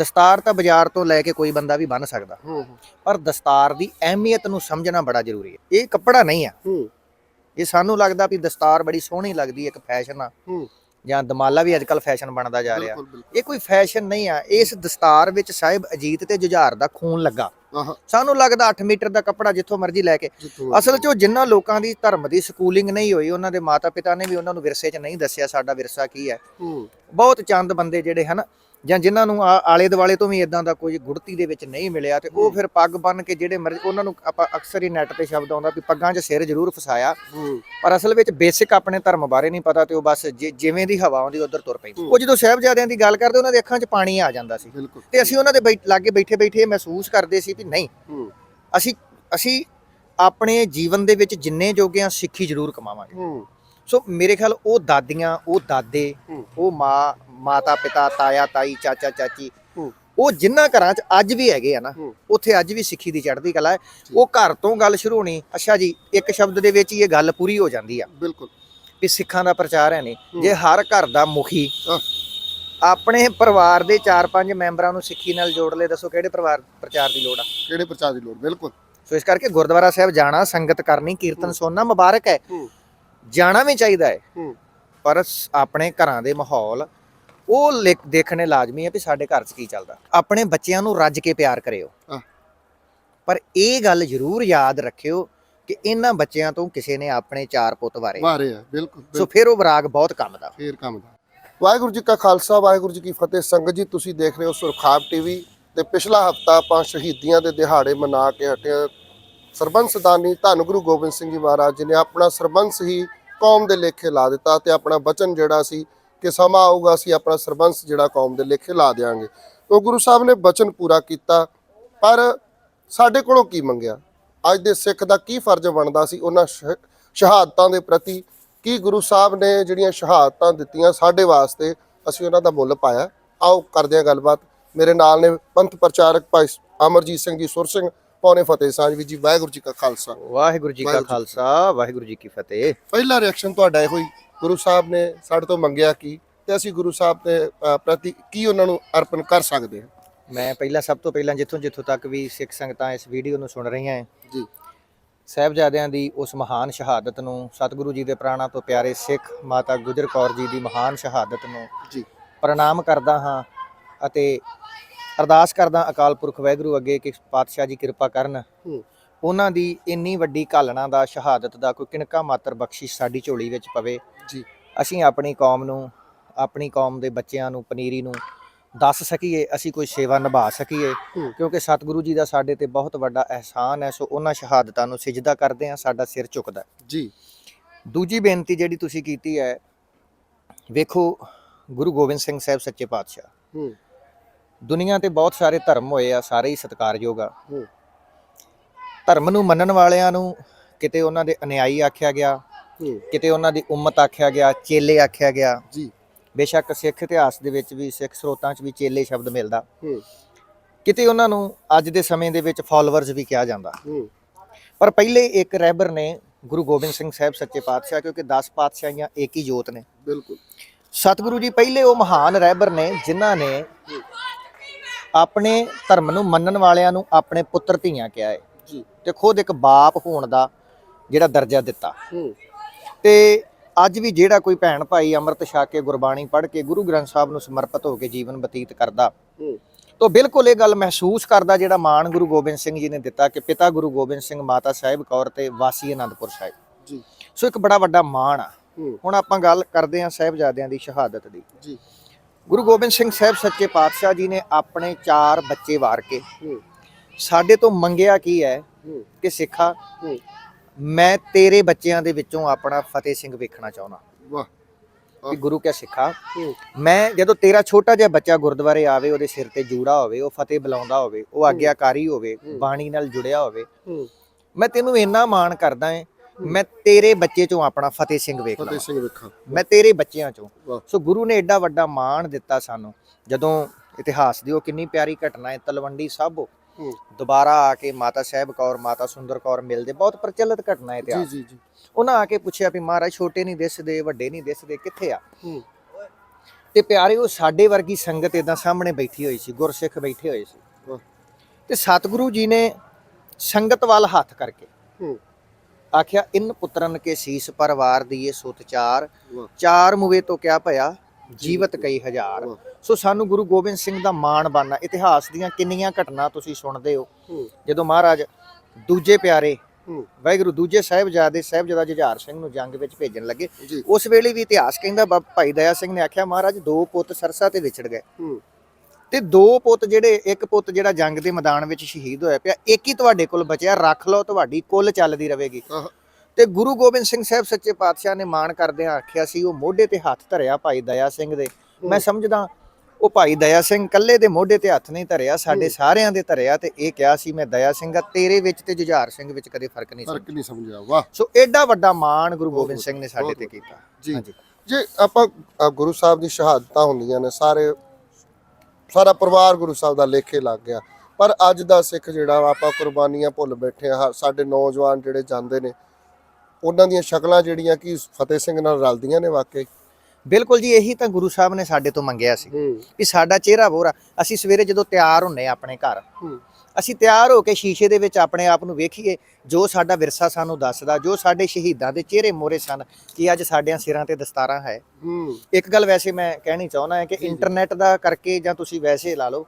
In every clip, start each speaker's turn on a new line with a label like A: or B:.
A: ਦਸਤਾਰ ਤਾਂ ਬਾਜ਼ਾਰ ਤੋਂ ਲੈ ਕੇ ਕੋਈ ਬੰਦਾ ਵੀ ਬੰਨ ਸਕਦਾ। ਪਰ ਦਸਤਾਰ ਦੀ ਅਹਿਮੀਅਤ ਨੂੰ ਸਮਝਣਾ ਬੜਾ ਜ਼ਰੂਰੀ ਹੈ। ਇਹ ਕੱਪੜਾ ਨਹੀਂ ਆ। ਇਹ ਸਾਨੂੰ ਲੱਗਦਾ ਵੀ ਦਸਤਾਰ ਬੜੀ ਸੋਹਣੀ ਲੱਗਦੀ ਹੈ ਇੱਕ ਫੈਸ਼ਨ ਆ। ਜਾਂ ਦਮਾਲਾ ਵੀ ਅੱਜਕੱਲ ਫੈਸ਼ਨ ਬਣਦਾ ਜਾ ਰਿਹਾ। ਇਹ ਕੋਈ ਫੈਸ਼ਨ ਨਹੀਂ ਆ। ਇਸ ਦਸਤਾਰ ਵਿੱਚ ਸਾਹਿਬ ਅਜੀਤ ਤੇ ਜੁਝਾਰ ਦਾ ਖੂਨ ਲੱਗਾ। ਸਾਨੂੰ ਲੱਗਦਾ 8 ਮੀਟਰ ਦਾ ਕੱਪੜਾ ਜਿੱਥੋਂ ਮਰਜ਼ੀ ਲੈ ਕੇ। ਅਸਲ 'ਚ ਉਹ ਜਿਨ੍ਹਾਂ ਲੋਕਾਂ ਦੀ ਧਰਮ ਦੀ ਸਕੂਲਿੰਗ ਨਹੀਂ ਹੋਈ ਉਹਨਾਂ ਦੇ ਮਾਤਾ-ਪਿਤਾ ਨੇ ਵੀ ਉਹਨਾਂ ਨੂੰ ਵਿਰਸੇ 'ਚ ਨਹੀਂ ਦੱਸਿਆ ਸਾਡਾ ਵਿਰਸਾ ਕੀ ਹੂੰ। ਬਹੁਤ ਚੰਦ ਬੰਦੇ ਜਿਹੜੇ ਹਨ ਜਾਂ ਜਿਨ੍ਹਾਂ ਨੂੰ ਆ- ਆਲੇ ਦੁਆਲੇ ਤੋਂ ਵੀ ਇਦਾਂ ਦਾ ਕੋਈ ਗੁੜਤੀ ਦੇ ਵਿੱਚ ਨਹੀਂ ਮਿਲਿਆ ਤੇ ਉਹ ਫਿਰ ਪੱਗ ਬੰਨ ਕੇ ਜਿਹੜੇ ਮਰਜ਼ੀ ਉਹਨਾਂ ਨੂੰ ਆਪਾਂ ਅਕਸਰ ਹੀ ਨੈਟ ਤੇ ਸ਼ਬਦ ਆਉਂਦਾ ਵੀ ਪੱਗਾਂ 'ਚ ਸਿਰ ਜ਼ਰੂਰ ਫਸਾਇਆ।
B: ਹੂੰ।
A: ਪਰ ਅਸਲ ਵਿੱਚ ਬੇਸਿਕ ਆਪਣੇ ਧਰਮ ਬਾਰੇ ਨਹੀਂ ਪਤਾ ਤੇ ਉਹ ਬਸ ਜਿ- ਜਿਵੇਂ ਦੀ ਹਵਾ ਆਉਂਦੀ ਉਧਰ ਤੁਰ ਪੈਂਦੇ। ਉਹ ਜਦੋਂ ਸਾਹਿਬਜ਼ਾਦਿਆਂ ਦੀ ਗੱਲ ਕਰਦੇ ਉਹਨਾਂ ਦੇ ਅੱਖਾਂ 'ਚ ਪਾਣੀ ਆ ਜਾਂਦਾ ਸੀ।
B: ਬਿਲਕੁਲ।
A: ਤੇ ਅਸੀਂ ਉਹਨਾਂ ਦੇ ਬੈਠ- ਲਾਗੇ ਬੈਠੇ ਬੈਠੇ ਮਹਿਸੂਸ ਕਰਦੇ ਸੀ ਵੀ ਨਹੀਂ।
B: ਹੂੰ।
A: ਅਸੀਂ ਅਸੀਂ ਆਪਣੇ ਜੀਵਨ ਦੇ ਵਿੱਚ ਜਿੰਨੇ ਜੋਗੇ ਆ ਸਿੱਖੀ ਜ਼ਰੂਰ ਕਮਾਵਾਂਗੇ।
B: ਹੂੰ।
A: ਸੋ ਮੇਰੇ ਖਿਆਲ ਉਹ ਦਾਦੀਆਂ ਉਹ ਦਾਦੇ
B: ਹੂੰ।
A: ਉਹ ਮਾਂ ਮਾਤਾ ਪਿਤਾ ਤਾਇਆ ਤਾਈ ਚਾਚਾ ਚਾਚੀ। ਉਹ ਜਿਨ੍ਹਾਂ ਘਰਾਂ 'ਚ ਅੱਜ ਵੀ ਹੈਗੇ ਆ ਨਾ। ਉੱਥੇ ਅੱਜ ਵੀ ਸਿੱਖੀ ਦੀ ਚੜ੍ਹਦੀ ਕਲਾ ਹੈ। ਉਹ ਘਰ ਤੋਂ ਗੱਲ ਸ਼ੁਰੂ ਹੋਣੀ ਅੱਛਾ ਜੀ ਇੱਕ ਸ਼ਬਦ ਦੇ ਵਿੱਚ ਹੀ ਇਹ ਗੱਲ ਪੂਰੀ ਹੋ ਜਾਂਦੀ ਆ।
B: ਬਿਲਕੁਲ।
A: ਵੀ ਸਿੱਖਾਂ ਦਾ ਪ੍ਰਚਾਰ ਹੈ ਨਹੀਂ। ਜੇ ਹਰ ਘਰ ਦਾ ਮੁਖੀ। ਆਪਣੇ ਪਰਿਵਾਰ ਦੇ 4-5 ਮੈਂਬਰਾਂ ਨੂੰ ਸਿੱਖੀ ਨਾਲ ਜੋੜ ਲੈ ਦੱਸੋ ਕਿਹੜੇ ਪਰਿਵਾਰ ਪ੍ਰਚਾਰ ਦੀ ਲੋੜ ਆ?
B: ਕਿਹੜੇ ਪ੍ਰਚਾਰ ਦੀ ਲੋੜ? ਬਿਲਕੁਲ।
A: ਸੋ ਇਸ ਕਰਕੇ ਗੁਰਦੁਆਰਾ ਸਾਹਿਬ ਜਾਣਾ ਸੰਗਤ ਕਰਨੀ ਕੀਰਤਨ। ਸੁਣਨਾ ਮੁਬਾਰਕ ਹੈ। ਜਾਣਾ ਵੀ ਚਾਹੀਦਾ ਹੈ। ਪਰ ਆਪਣੇ ਘਰਾਂ ਦੇ ਮਾਹੌਲ ਉਹ ਲਿਖ- ਦੇਖਣੇ ਲਾਜ਼ਮੀ ਹੈ ਵੀ ਸਾਡੇ ਘਰ 'ਚ ਕੀ ਚੱਲਦਾ। ਆਪਣੇ ਬੱਚਿਆਂ ਨੂੰ ਰੱਜ ਕੇ ਪਿਆਰ ਕਰਿਓ। ਪਰ ਇਹ ਗੱਲ ਜ਼ਰੂਰ ਯਾਦ ਰੱਖਿਓ ਕਿ ਇਹਨਾਂ ਬੱਚਿਆਂ ਤੋਂ ਕਿਸੇ ਨੇ ਆਪਣੇ ਚਾਰ ਪੁੱਤ ਵਾਰੇ।
B: ਮਾਰੇ ਆ ਬਿਲਕੁਲ
A: ਸੋ ਫਿਰ ਉਹ ਵਿਰਾਗ ਬਹੁਤ ਕੰਮ ਦਾ।
B: ਫੇਰ ਕੰਮ ਦਾ। ਵਾਹਿਗੁਰੂ ਜੀ ਕਾ ਖਾਲਸਾ ਵਾਹਿਗੁਰੂ ਜੀ ਕੀ ਫਤਿਹ। ਸੰਗਤ ਜੀ ਤੁਸੀਂ ਦੇਖ ਰਹੇ ਹੋ ਸੁਰਖਾਬ ਟੀਵੀ ਤੇ ਪਿਛਲਾ ਹਫਤਾ ਆਪਾਂ ਸ਼ਹੀਦੀਆਂ ਦੇ ਦਿਹਾੜੇ ਮਨਾ ਕੇ ਹਟੇ ਹਾਂ। ਸਰਬੰਸ ਦਾਨੀ ਧੰਨ ਗੁਰੂ ਗੋਬਿੰਦ ਸਿੰਘ ਜੀ ਮਹਾਰਾਜ ਜੀ ਨੇ ਆਪਣਾ ਸਰਬੰਸ ਹੀ ਕੌਮ ਦੇ ਲੇਖੇ ਲਾ ਦਿੱਤਾ ਤੇ ਆਪਣਾ ਬਚਨ ਜਿਹੜਾ ਸੀ ਕਿ ਸਮਾਂ ਆਊਗਾ ਅਸੀਂ ਆਪਣਾ ਸਰਬੰਸ ਜਿਹੜਾ ਕੌਮ ਦੇ ਲੇਖੇ ਲਾ ਦੇਾਂਗੇ ਉਹ ਗੁਰੂ ਸਾਹਿਬ ਨੇ ਬਚਨ ਪੂਰਾ ਕੀਤਾ ਪਰ ਸਾਡੇ ਕੋਲੋਂ ਕੀ ਮੰਗਿਆ? ਅੱਜ ਦੇ ਸਿੱਖ ਦਾ ਕੀ ਫਰਜ਼ ਬਣਦਾ ਸੀ? ਉਹਨਾਂ ਸ਼ਹ- ਸ਼ਹਾਦਤਾਂ ਦੇ ਪ੍ਰਤੀ ਕੀ ਗੁਰੂ ਸਾਹਿਬ ਨੇ ਜਿਹੜੀਆਂ ਸ਼ਹਾਦਤਾਂ ਦਿੱਤੀਆਂ ਸਾਡੇ ਵਾਸਤੇ ਅਸੀਂ ਉਹਨਾਂ ਦਾ ਮੁੱਲ ਪਾਇਆ। ਆਓ ਕਰਦੇ ਹਾਂ ਗੱਲਬਾਤ। ਮੇਰੇ ਨਾਲ ਨੇ ਪੰਥ ਪ੍ਰਚਾਰਕ ਭਾਈ ਅਮਰਜੀਤ ਸਿੰਘ ਜੀ ਸੁਰ ਸਿੰਘ ਪੌਣੇ ਫਤਿਹ ਵੀ ਜੀ ਵਾਹਿਗੁਰੂ ਜੀ ਕਾ ਖਾਲਸਾ।
A: ਵਾਹਿਗੁਰੂ ਜੀ ਕਾ। ਖਾਲਸਾ ਵਾਹਿਗੁਰੂ ਜੀ ਕੀ ਫਤਿਹ।
B: ਪਹਿਲਾ ਰਿਐਕਸ਼ਨ ਤੁਹਾਡਾ ਇਹੋ ਹੀ। ਗੁਰੂ ਸਾਹਿਬ ਨੇ ਸਾਡੇ ਤੋਂ ਮੰਗਿਆ ਕੀ ਤੇ ਅਸੀਂ ਗੁਰੂ ਸਾਹਿਬ ਦੇ ਪ੍ਰਤੀ ਕੀ ਉਹਨਾਂ ਨੂੰ ਅਰਪਣ ਕਰ ਸਕਦੇ ਹਾਂ?
A: ਮੈਂ ਪਹਿਲਾਂ ਸਭ ਤੋਂ ਪਹਿਲਾਂ ਜਿੱਥੋਂ ਜਿੱਥੋਂ ਤੱਕ ਵੀ ਸਿੱਖ ਸੰਗਤਾਂ ਇਸ ਵੀਡੀਓ ਨੂੰ ਸੁਣ ਰਹੀਆਂ ਹੈ
B: ਜੀ।
A: ਸਾਹਿਬਜ਼ਾਦਿਆਂ ਦੀ ਉਸ ਮਹਾਨ ਸ਼ਹਾਦਤ ਨੂੰ ਸਤਿਗੁਰੂ ਜੀ ਦੇ ਪ੍ਰਾਣਾ ਤੋਂ ਪਿਆਰੇ ਸਿੱਖ ਮਾਤਾ ਗੁਜਰ ਕੌਰ ਜੀ ਦੀ ਮਹਾਨ ਸ਼ਹਾਦਤ ਨੂੰ
B: ਜੀ।
A: ਪ੍ਰਣਾਮ ਕਰਦਾ ਹਾਂ ਅਤੇ ਅਰਦਾਸ ਕਰਦਾ ਅਕਾਲ ਪੁਰਖ ਵਾਹਿਗੁਰੂ ਅੱਗੇ ਕਿ ਪਾਤਸ਼ਾਹ ਜੀ ਕਿਰਪਾ ਕਰਨ। ਉਹਨਾਂ ਦੀ ਇੰਨੀ ਵੱਡੀ ਘਾਲਣਾ ਦਾ ਸ਼ਹਾਦਤ ਦਾ ਕੋਈ ਕਿਣਕਾ ਮਾਤਰ ਬਖਸ਼ਿਸ਼ ਸਾਡੀ ਝੋਲੀ ਵਿੱਚ ਪਵੇ।
B: ਜੀ।
A: ਅਸੀਂ ਆਪਣੀ ਕੌਮ ਨੂੰ ਆਪਣੀ ਕੌਮ ਦੇ ਬੱਚਿਆਂ ਨੂੰ ਪਨੀਰੀ ਨੂੰ ਦੱਸ ਸਕੀਏ ਅਸੀਂ ਕੋਈ ਸੇਵਾ ਨਿਭਾ ਸਕੀਏ। ਕਿਉਂਕਿ ਸਤਿਗੁਰੂ ਜੀ ਦਾ ਸਾਡੇ ਤੇ ਬਹੁਤ ਵੱਡਾ ਅਹਿਸਾਨ ਹੈ ਸੋ ਉਹਨਾਂ ਸ਼ਹਾਦਤਾਂ ਨੂੰ ਸਿਜਦਾ ਕਰਦੇ ਹਾਂ ਸਾਡਾ ਸਿਰ ਝੁਕਦਾ।
B: ਜੀ।
A: ਦੂਜੀ ਬੇਨਤੀ ਜਿਹੜੀ ਤੁਸੀਂ ਕੀਤੀ ਹੈ ਵੇਖੋ ਗੁਰੂ ਗੋਬਿੰਦ ਸਿੰਘ ਸਾਹਿਬ ਸੱਚੇ ਪਾਤਸ਼ਾਹ।
B: ਹੂੰ।
A: ਦੁਨੀਆ ਤੇ ਬਹੁਤ ਸਾਰੇ ਧਰਮ ਹੋਏ ਆ ਸਾਰੇ ਹੀ ਸਤਿਕਾਰਯੋਗ ਆ।
B: ਹੂੰ।
A: ਧਰਮ ਨੂੰ ਮੰਨਣ ਵਾਲਿਆਂ ਨੂੰ ਕਿਤੇ ਉਹਨਾਂ ਦੇ ਅਨਿਆਈ ਆਖਿਆ ਗਿਆ ਕਿਤੇ ਉਹਨਾਂ ਦੀ ਉਮਤ ਆਖਿਆ ਗਿਆ ਚੇਲੇ ਆਖਿਆ ਗਿਆ।
B: ਜੀ।
A: ਬੇਸ਼ੱਕ ਸਿੱਖ ਇਤਿਹਾਸ ਦੇ ਵਿੱਚ ਵੀ ਸਿੱਖ ਸਰੋਤਾਂ 'ਚ ਵੀ ਚੇਲੇ ਸ਼ਬਦ ਮਿਲਦਾ। ਕਿਤੇ ਉਹਨਾਂ ਨੂੰ ਅੱਜ ਦੇ ਸਮੇਂ ਦੇ ਵਿੱਚ ਫਾਲੋਅਰਸ ਵੀ ਕਿਹਾ ਜਾਂਦਾ। ਪਰ ਪਹਿਲੇ ਇੱਕ ਰਹਿਬਰ ਨੇ ਗੁਰੂ ਗੋਬਿੰਦ ਸਿੰਘ ਸਾਹਿਬ ਸੱਚੇ ਪਾਤਸ਼ਾਹ ਕਿਉਂਕਿ 10 ਪਾਤਸ਼ਾਹੀਆਂ ਇੱਕ ਹੀ ਜੋਤ ਨੇ।
B: ਬਿਲਕੁਲ।
A: ਸਤਿਗੁਰੂ ਜੀ ਪਹਿਲੇ ਉਹ ਮਹਾਨ ਰਹਿਬਰ ਨੇ ਜਿਨ੍ਹਾਂ ਨੇ ਆਪਣੇ ਧਰਮ ਨੂੰ ਮੰਨਣ ਵਾਲਿਆਂ ਨੂੰ ਆਪਣੇ ਪੁੱਤਰ ਧੀਆਂ ਕਿਹਾ ਹੈ ਤੇ ਖੁਦ ਇੱਕ ਬਾਪ ਹੋਣ ਦਾ ਜਿਹੜਾ ਦਰਜਾ ਦਿੱਤਾ। ਤੇ ਅੱਜ ਵੀ ਜਿਹੜਾ ਕੋਈ ਭੈਣ ਭਾਈ ਅੰਮ੍ਰਿਤ ਛਕ ਕੇ ਗੁਰਬਾਣੀ ਪੜ੍ਹ ਕੇ ਗੁਰੂ ਗ੍ਰੰਥ ਸਾਹਿਬ ਨੂੰ ਸਮਰਪਿਤ ਹੋ ਕੇ ਜੀਵਨ ਬਤੀਤ ਕਰਦਾ ਤਾਂ ਬਿਲਕੁਲ ਇਹ ਗੱਲ ਮਹਿਸੂਸ ਕਰਦਾ ਜਿਹੜਾ ਮਾਣ ਗੁਰੂ ਗੋਬਿੰਦ ਸਿੰਘ ਜੀ ਨੇ ਦਿੱਤਾ ਕਿ ਪਿਤਾ ਗੁਰੂ ਗੋਬਿੰਦ ਸਿੰਘ ਮਾਤਾ ਸਾਹਿਬ ਕੌਰ ਤੇ ਵਾਸੀ ਅਨੰਦਪੁਰ ਸਾਹਿਬ।
B: ਜੀ।
A: ਸੋ ਇੱਕ ਬੜਾ ਵੱਡਾ ਮਾਣ ਆ। ਹੁਣ ਆਪਾਂ ਗੱਲ ਕਰਦੇ ਹਾਂ ਸਾਹਿਬਜ਼ਾਦਿਆਂ ਦੀ ਸ਼ਹਾਦਤ ਦੀ।
B: ਜੀ।
A: ਗੁਰੂ ਗੋਬਿੰਦ ਸਿੰਘ ਸਾਹਿਬ ਸੱਚੇ ਪਾਤਸ਼ਾਹ ਜੀ ਨੇ ਆਪਣੇ ਚਾਰ ਬੱਚੇ ਵਾਰ ਕੇ ਸਾਡੇ ਤੋਂ ਮੰਗਿਆ ਕੀ ਹੈ ਕਿ ਸਿੱਖਾ ਮੈਂ ਤੇਰੇ ਬੱਚਿਆਂ ਦੇ ਵਿੱਚੋਂ ਆਪਣਾ ਫਤਿਹ ਸਿੰਘ ਵੇਖਣਾ ਚਾਹੁੰਦਾ।
B: ਵਾਹ।
A: ਕਿ ਗੁਰੂ ਕਿਆ ਸਿੱਖਾ। ਮੈਂ ਜਦੋਂ ਤੇਰਾ ਛੋਟਾ ਜਿਹਾ ਬੱਚਾ ਗੁਰਦੁਆਰੇ ਆਵੇ ਉਹਦੇ ਸਿਰ ਤੇ ਜੂੜਾ ਹੋਵੇ ਉਹ ਫਤਿਹ ਬੁਲਾਉਂਦਾ ਹੋਵੇ ਉਹ ਆਗਿਆਕਾਰੀ ਹੋਵੇ। ਬਾਣੀ ਨਾਲ ਜੁੜਿਆ ਹੋਵੇ ਮੈਂ ਤੈਨੂੰ ਇੰਨਾ ਮਾਣ ਕਰਦਾ ਹਾਂ ਮੈਂ ਤੇਰੇ ਬੱਚੇ ਚੋਂ ਆਪਣਾ ਫਤਿਹ ਸਿੰਘ ਵੇਖ
B: ਫਤਿਹ ਸਿੰਘ ਵੇਖਾਂ।
A: ਮੈਂ ਤੇਰੇ ਬੱਚਿਆਂ ਚੋਂ। ਸੋ ਗੁਰੂ ਨੇ ਐਡਾ ਵੱਡਾ ਮਾਣ ਦਿੱਤਾ ਸਾਨੂੰ। ਜਦੋਂ ਇਤਿਹਾਸ ਦੀ ਉਹ ਕਿੰਨੀ ਪਿਆਰੀ ਘਟਨਾ ਹੈ ਤਲਵੰਡੀ ਸਾਬੋ ਦੁਬਾਰਾ ਆ ਕੇ ਮਾਤਾ ਸਾਹਿਬ ਕੌਰ ਮਾਤਾ ਸੁੰਦਰ ਕੌਰ ਮਿਲਦੇ। ਬਹੁਤ ਪ੍ਰਚਲਿਤ ਘਟਨਾ ਹੈ
B: ਜੀ
A: ਇਤਿਹਾਸ।
B: ਜੀ ਜੀ
A: ਉਹਨਾਂ ਆ ਕੇ ਪੁੱਛਿਆ ਵੀ ਮਹਾਰਾਜ ਛੋਟੇ ਨਹੀਂ ਦਿਸਦੇ ਵੱਡੇ ਨਹੀਂ ਦਿਸਦੇ ਕਿੱਥੇ ਆ? ਤੇ ਪਿਆਰਿਓ ਸਾਡੇ ਵਰਗੀ ਸੰਗਤ ਇਦਾਂ ਸਾਹਮਣੇ ਬੈਠੀ ਹੋਈ ਸੀ ਗੁਰਸਿੱਖ ਬੈਠੇ ਹੋਏ ਸੀ। ਤੇ ਸਤਿਗੁਰੂ ਜੀ ਨੇ ਸੰਗਤ ਵੱਲ ਹੱਥ ਕਰਕੇ ਆਖਿਆ ਇਨ ਪੁੱਤਰਨ ਕੇ ਸੀਸ ਪਰਵਾਰ ਦੀਏ ਸੁਤ ਚਾਰ। ਚਾਰ ਮੁਵੇ ਤੋਂ ਕਿਆ ਭਇਆ? ਜੀਵਤ ਕਈ ਹਜ਼ਾਰ। ਸੋ ਸਾਨੂੰ ਗੁਰੂ ਗੋਬਿੰਦ ਸਿੰਘ ਦਾ ਮਾਣ ਬਾਨਾ ਇਤਿਹਾਸ ਦੀਆਂ ਕਿੰਨੀਆਂ ਘਟਨਾ ਤੁਸੀਂ ਸੁਣਦੇ ਹੋ। ਜਦੋਂ ਮਹਾਰਾਜ ਦੂਜੇ ਪਿਆਰੇ ਵਾਹਿਗੁਰੂ ਦੂਜੇ ਸਾਹਿਬਜ਼ਾਦੇ ਸਾਹਿਬਜ਼ਾਦਾ ਜੁਝਾਰ ਸਿੰਘ ਨੂੰ ਜੰਗ ਵਿੱਚ ਭੇਜਣ ਲੱਗੇ ਉਸ ਵੇਲੇ ਵੀ ਇਤਿਹਾਸ ਕਹਿੰਦਾ ਭਾਈ ਦਇਆ ਸਿੰਘ ਨੇ ਆਖਿਆ ਮਹਾਰਾਜ ਦੋ ਪੁੱਤ ਸਰਸਾ ਤੇ ਵਿਛੜ ਗਏ। ਤੇ ਦੋ ਪੁੱਤ ਜਿਹੜੇ ਇੱਕ ਪੁੱਤ ਜਿਹੜਾ ਜੰਗ ਦੇ ਮੈਦਾਨ ਵਿੱਚ ਸ਼ਹੀਦ ਹੋਇਆ ਪਿਆ ਇੱਕ ਹੀ ਤੁਹਾਡੇ ਕੋਲ ਬਚਿਆ ਰੱਖ ਲਓ ਤੁਹਾਡੀ ਕੁੱਲ ਚੱਲਦੀ ਰਹੇਗੀ। ਤੇ ਗੁਰੂ ਗੋਬਿੰਦ ਸਿੰਘ ਸਾਹਿਬ ਸੱਚੇ ਪਾਤਸ਼ਾਹ ਨੇ ਮਾਣ ਕਰਦਿਆਂ ਆਖਿਆ ਸੀ ਉਹ ਮੋਢੇ ਤੇ ਹੱਥ ਧਰਿਆ ਭਾਈ ਦਇਆ ਸਿੰਘ ਦੇ। ਮੈਂ ਸਮਝਦਾ ਉਹ ਭਾਈ ਦਇਆ ਸਿੰਘ ਕੱਲੇ ਦੇ ਮੋਢੇ ਤੇ ਹੱਥ ਨਹੀਂ ਧਰਿਆ ਸਾਡੇ ਸਾਰਿਆਂ ਦੇ ਧਰਿਆ ਤੇ ਇਹ ਕਿਹਾ ਸੀ ਮੈਂ ਦਇਆ ਸਿੰਘ ਆ ਤੇਰੇ ਵਿੱਚ ਤੇ ਜੁਝਾਰ ਸਿੰਘ ਵਿੱਚ ਕਦੇ ਫ਼ਰਕ ਨਹੀਂ
B: ਫ਼ਰਕ ਨਹੀਂ ਸਮਝਿਆ ਵਾਹ।
A: ਸੋ ਐਡਾ ਵੱਡਾ ਮਾਣ ਗੁਰੂ ਗੋਬਿੰਦ ਸਿੰਘ ਨੇ ਸਾਡੇ ਤੇ ਕੀਤਾ।
B: ਜੀ। ਜੇ ਆਪਾਂ ਗੁਰੂ ਸਾਹਿਬ ਦੀ ਸ਼ਹਾਦਤਾਂ ਹੁੰਦੀਆਂ ਨੇ ਸਾਰੇ ਸਾਰਾ ਪਰਿਵਾਰ ਗੁਰੂ ਸਾਹਿਬ ਦਾ ਲੇਖੇ ਲੱਗ ਗਿਆ। ਪਰ ਅੱਜ ਦਾ ਸਿੱਖ ਜਿਹੜਾ ਆਪਾਂ ਕੁਰਬਾਨੀਆਂ ਭੁੱਲ ਬੈਠੇ ਆ ਸਾਡੇ ਨੌਜਵਾਨ ਜਿਹੜੇ ਜਾਂਦੇ ਨੇ ਉਹਨਾਂ ਦੀਆਂ ਸ਼ਕਲਾਂ ਜਿਹੜੀਆਂ ਕਿ ਫਤਿਹ ਸਿੰਘ ਨਾਲ ਰਲਦੀਆਂ ਨੇ ਵਾਕਈ।
A: ਬਿਲਕੁਲ ਜੀ ਇਹੀ ਤਾਂ ਗੁਰੂ ਸਾਹਿਬ ਨੇ ਸਾਡੇ ਤੋਂ ਮੰਗਿਆ ਸੀ ਵੀ ਸਾਡਾ ਚਿਹਰਾ ਬੋਰਾ। ਅਸੀਂ ਸਵੇਰੇ ਜਦੋਂ ਤਿਆਰ ਹੁੰਨੇ ਆਪਣੇ ਘਰ ਅਸੀਂ ਤਿਆਰ ਹੋ ਕੇ ਸ਼ੀਸ਼ੇ ਦੇ ਵਿੱਚ ਆਪਣੇ ਆਪ ਨੂੰ ਵੇਖੀਏ ਜੋ ਸਾਡਾ ਵਿਰਸਾ ਸਾਨੂੰ ਦੱਸਦਾ ਜੋ ਸਾਡੇ ਸ਼ਹੀਦਾਂ ਦੇ ਚਿਹਰੇ ਮੋਰੇ ਸਨ ਕਿ ਅੱਜ ਸਾਡਿਆਂ ਸਿਰਾਂ ਤੇ ਦਸਤਾਰਾਂ ਹੈ। ਇੱਕ ਗੱਲ ਵੈਸੇ ਮੈਂ ਕਹਿਣੀ ਚਾਹੁੰਦਾ ਹਾਂ ਕਿ ਇੰਟਰਨੈਟ ਦਾ ਕਰਕੇ ਜਾਂ ਤੁਸੀਂ ਵੈਸੇ ਲਾ ਲਓ